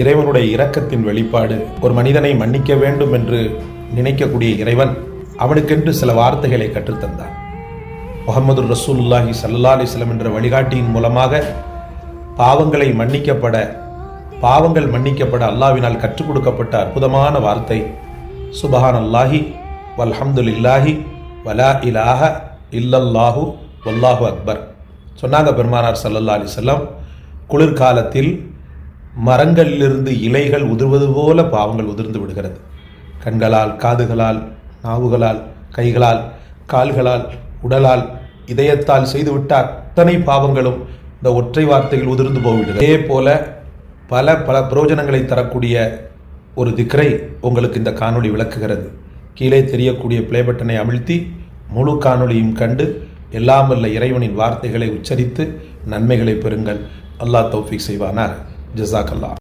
இறைவனுடைய இரக்கத்தின் வெளிப்பாடு ஒரு மனிதனை மன்னிக்க வேண்டும் என்று நினைக்கக்கூடிய இறைவன் அவனுக்கென்று சில வார்த்தைகளை கற்றுத்தந்தான். முகமது ரசூலுல்லாஹி சல்லா அலிஸ்லம் என்ற வழிகாட்டியின் மூலமாக பாவங்களை மன்னிக்கப்பட பாவங்கள் மன்னிக்கப்பட அல்லாவினால் கற்றுக் கொடுக்கப்பட்ட அற்புதமான வார்த்தை. சுபஹான் அல்லாஹி வல்ஹம்துலில்லாஹி வலா இலாஹ இல்லல்லாஹு வல்லாஹு அக்பர். சொன்னாங்க பெருமானார் சல்லல்லா அலிசல்லாம் குளிர்காலத்தில் மரங்களிலிருந்து இலைகள் உதிர்வது போல பாவங்கள் உதிர்ந்து விடுகிறது. கண்களால் காதுகளால் நாவுகளால் கைகளால் கால்களால் உடலால் இதயத்தால் செய்துவிட்ட அத்தனை பாவங்களும் இந்த ஒற்றை வார்த்தையில் உதிர்ந்து போய்விடுது அதே போல பல பல பிரயோஜனங்களை தரக்கூடிய ஒரு திக்ரை உங்களுக்கு இந்த காணொளி விளக்குகிறது. கீழே தெரியக்கூடிய பிளே பட்டனை அமிழ்த்தி முழு காணொளியும் கண்டு எல்லாம் வல்ல இறைவனின் வார்த்தைகளை உச்சரித்து நன்மைகளை பெறுங்கள். அல்லாஹ் தௌஃபிக் செய்வானார் ஜஸாக் அல்லாஹ்